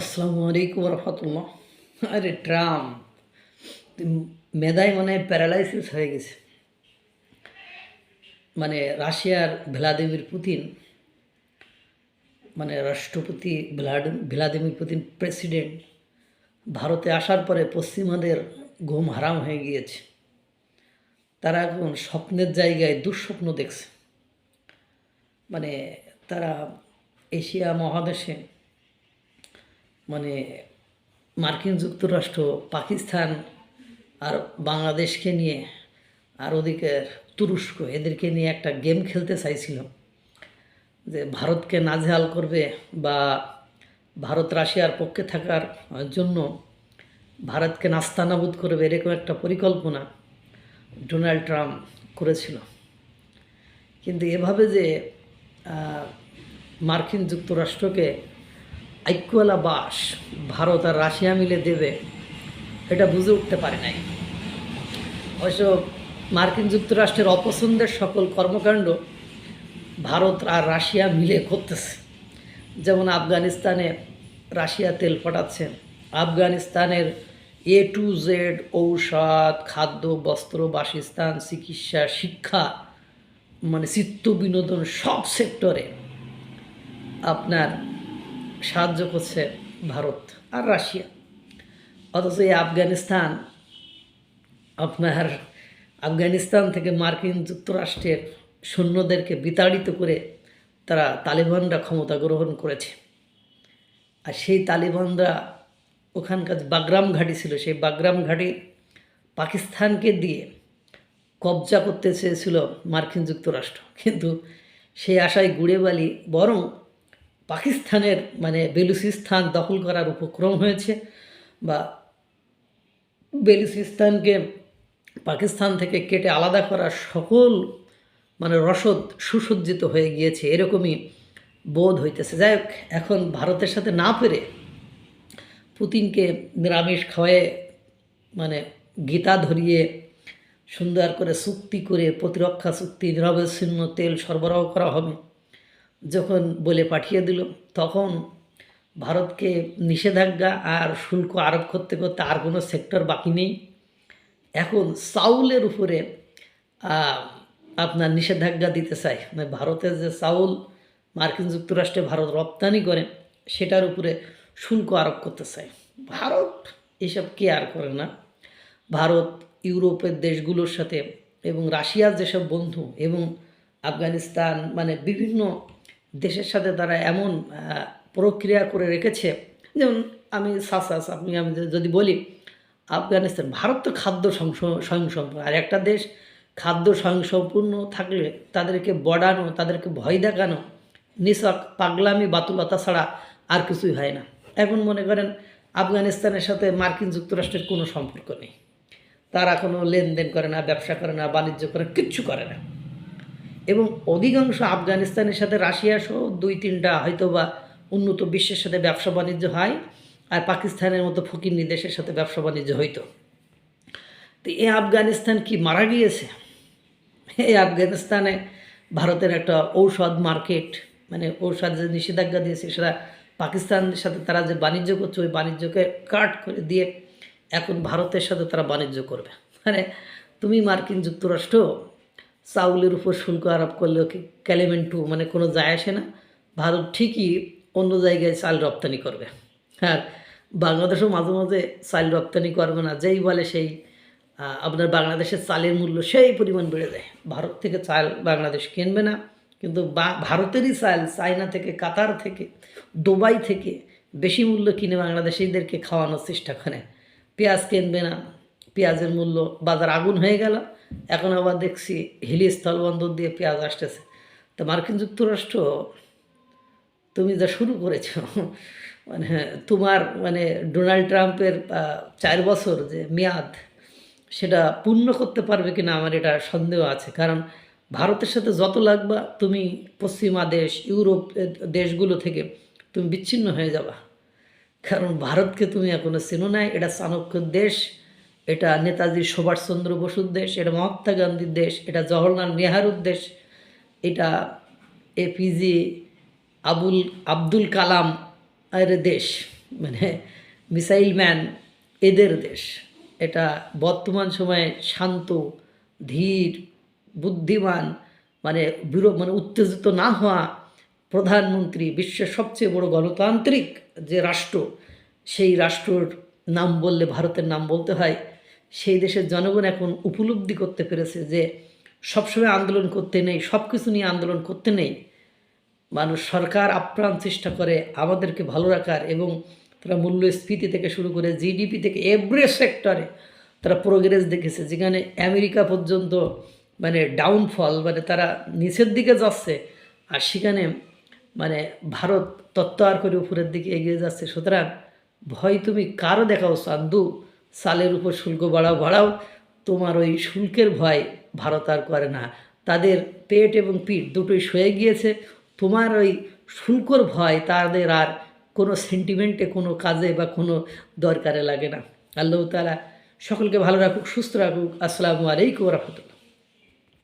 আসসালামু আলাইকুম রহমতুল্লাহ আরে ট্রাম্প মেধায় মানে প্যারালাইসিস হয়ে গেছে। মানে রাশিয়ার ভ্লাদিমির পুতিন মানে রাষ্ট্রপতি ভ্লাদিমির পুতিন প্রেসিডেন্ট ভারতে আসার পরে পশ্চিমাদের ঘুম হারাম হয়ে গিয়েছে। তারা এখন স্বপ্নের জায়গায় দুঃস্বপ্ন দেখছে। মানে তারা এশিয়া মহাদেশে মানে মার্কিন যুক্তরাষ্ট্র, পাকিস্তান আর বাংলাদেশকে নিয়ে আর ওদিকে তুরস্ক, এদেরকে নিয়ে একটা গেম খেলতে চাইছিল। যে ভারতকে নাজেহাল করবে বা ভারত রাশিয়ার পক্ষে থাকার জন্য ভারতকে নাস্তানাবুদ করবে, এরকম একটা পরিকল্পনা ডোনাল্ড ট্রাম্প করেছিল। কিন্তু এভাবে যে মার্কিন যুক্তরাষ্ট্রকে ঐক্যওয়ালা বাস ভারত আর রাশিয়া মিলে দেবে, এটা বুঝে উঠতে পারে নাই। অবশ্য মার্কিন যুক্তরাষ্ট্রের অপছন্দের সকল কর্মকাণ্ড ভারত আর রাশিয়া মিলে করতেছে। যেমন আফগানিস্তানে রাশিয়া তেল ফটাচ্ছে আফগানিস্তানের এ টু জেড ঔষধ, খাদ্য, বস্ত্র, বাসস্থান, চিকিৎসা, শিক্ষা মানে চিত্ত বিনোদন সব সেক্টরে আপনার সাহায্য করছে ভারত আর রাশিয়া। অথচ এই আফগানিস্তান, আপনার আফগানিস্তান থেকে মার্কিন যুক্তরাষ্ট্রের সৈন্যদেরকে বিতাড়িত করে তারা তালিবানরা ক্ষমতা গ্রহণ করেছে। আর সেই তালিবানরা ওখানকার বাগরাম ঘাঁটি ছিল, সেই বাগরাম ঘাঁটি পাকিস্তানকে দিয়ে কবজা করতে চেয়েছিল মার্কিন যুক্তরাষ্ট্র। কিন্তু সেই আশায় গুড়ে বালি বরং পাকিস্তানের মানে বেলুচিস্তান দখল করার উপক্রম হয়েছে বা বেলুচিস্তানকে পাকিস্তান থেকে কেটে আলাদা করার সকল মানে রসদ সুসজ্জিত হয়ে গিয়েছে, এরকমই বোধ হইতেছে। যাই হোক, এখন ভারতের সাথে না পেরে পুতিনকে নিরামিষ খাওয়ায় মানে গীতা ধরিয়ে সুন্দর করে চুক্তি করে, প্রতিরক্ষা চুক্তি নিরবচ্ছিন্ন তেল সরবরাহ করা হবে। যখন বলে পাঠিয়ে দিল, তখন ভারতকে নিষেধাজ্ঞা আর শুল্ক আরোপ করতে করতে আর কোনো সেক্টর বাকি নেই। এখন চাউলের উপরে আপনার নিষেধাজ্ঞা দিতে চায়। মানে ভারতের যে চাউল মার্কিন যুক্তরাষ্ট্রে ভারত রপ্তানি করে, সেটার উপরে শুল্ক আরোপ করতে চায়। ভারত এসব কেয়ার করে না। ভারত ইউরোপের দেশগুলোর সাথে এবং রাশিয়ার যেসব বন্ধু এবং আফগানিস্তান মানে বিভিন্ন দেশের সাথে তারা এমন প্রক্রিয়া করে রেখেছে। যেমন আমি সাসাস আপনি, আমি যদি বলি, আফগানিস্তান, ভারত তো খাদ্য স্বয়ংসম্পূর্ণ, আর একটা দেশ খাদ্য স্বয়ংসম্পূর্ণ থাকলে তাদেরকে বড়ানো, তাদেরকে ভয় দেখানো নিছক পাগলামি, বাতুলতা ছাড়া আর কিছুই হয় না। এখন মনে করেন, আফগানিস্তানের সাথে মার্কিন যুক্তরাষ্ট্রের কোনো সম্পর্ক নেই। তারা কোনো লেনদেন করে না, ব্যবসা করে না, বাণিজ্য করে, কিচ্ছু করে না। এবং অধিকাংশ আফগানিস্তানের সাথে রাশিয়া সহ দুই তিনটা হয়তো বা উন্নত বিশ্বের সাথে ব্যবসা বাণিজ্য হয় আর পাকিস্তানের মতো ফকিন্নি দেশের সাথে ব্যবসা বাণিজ্য হইতো। তো এ আফগানিস্তান কি মারা গিয়েছে? এই আফগানিস্তানে ভারতের একটা ঔষধ মার্কেট মানে ঔষধ যে নিষেধাজ্ঞা দিয়েছে, সেটা পাকিস্তানের সাথে তারা যে বাণিজ্য করছে, ওই বাণিজ্যকে কাট করে দিয়ে এখন ভারতের সাথে তারা বাণিজ্য করবে। মানে তুমি মার্কিন যুক্তরাষ্ট্র চাউলের উপর শুল্ক আরোপ করলেও ক্যালেমেন্টু মানে কোনো যায় আসে না? ভারত ঠিকই অন্য জায়গায় চাল রপ্তানি করবে। আর বাংলাদেশও মাঝে মাঝে চাল রপ্তানি করবে না, যেই বলে সেই আপনার বাংলাদেশের চালের মূল্য সেই পরিমাণ বেড়ে যায়। ভারত থেকে চাল বাংলাদেশ কিনবে না, কিন্তু ভারতেরই চাল চায়না থেকে, কাতার থেকে, দুবাই থেকে বেশি মূল্য কিনে বাংলাদেশিদেরকে খাওয়ানোর চেষ্টা করে। পেঁয়াজ কিনবে না, পেঁয়াজের মূল্য বাজার আগুন হয়ে গেল এখন আবার দেখছি হিলি স্থলবন্দর দিয়ে পেঁয়াজ আসতেছে। তো মার্কিন যুক্তরাষ্ট্র, তুমি যা শুরু করেছ মানে তোমার মানে ডোনাল্ড ট্রাম্পের চার বছর যে মেয়াদ, সেটা পূর্ণ করতে পারবে কিনা আমার এটা সন্দেহ আছে। কারণ ভারতের সাথে যত লাগবা, তুমি পশ্চিমা দেশ, ইউরোপ দেশগুলো থেকে তুমি বিচ্ছিন্ন হয়ে যাবা। কারণ ভারতকে তুমি এখনও চেনো নাই, এটা চাণক্য দেশ। এটা নেতাজি সুভাষচন্দ্র বসুর দেশ, এটা মহাত্মা গান্ধীর দেশ, এটা জওহরলাল নেহারুর দেশ, এটা এপিজে আবুল, আব্দুল কালাম এর দেশ মানে মিসাইল ম্যান এদের দেশ। এটা বর্তমান সময়ে শান্ত, ধীর, বুদ্ধিমান মানে বিরো মানে উত্তেজিত না হওয়া প্রধানমন্ত্রী, বিশ্বের সবচেয়ে বড় গণতান্ত্রিক যে রাষ্ট্র, সেই রাষ্ট্রর নাম বললে ভারতের নাম বলতে হয় সেই দেশের জনগণ এখন উপলব্ধি করতে পেরেছে যে সবসময় আন্দোলন করতে নেই সব কিছু নিয়ে আন্দোলন করতে নেই। মানুষ সরকার আপ্রাণ চেষ্টা করে আমাদেরকে ভালো রাখার এবং তারা মূল্যস্ফীতি থেকে শুরু করে জিডিপি থেকে এভরি সেক্টরে তারা প্রোগ্রেস দেখেছে। যেখানে আমেরিকা পর্যন্ত মানে ডাউনফল মানে তারা নিচের দিকে যাচ্ছে আর সেখানে মানে ভারত তত্ত্বার করে উপরের দিকে এগিয়ে যাচ্ছে। সুতরাং ভয় তুমি কারও দেখাও চান্দু সালের উপর শুল্ক বাড়াও বাড়াও। তোমার ওই শুল্কের ভয় ভারত আর করে না। তাদের পেট এবং পিঠ দুটোই সয়ে গিয়েছে। তোমার ওই শুল্কর ভয় তাদের আর কোনো সেন্টিমেন্টে কোনো কাজে বা কোনো দরকারে লাগে না। আল্লাহ তালা সকলকে ভালো রাখুক, সুস্থ রাখুক। আসসালামু আলাইকুম রহমতুল্লাহ।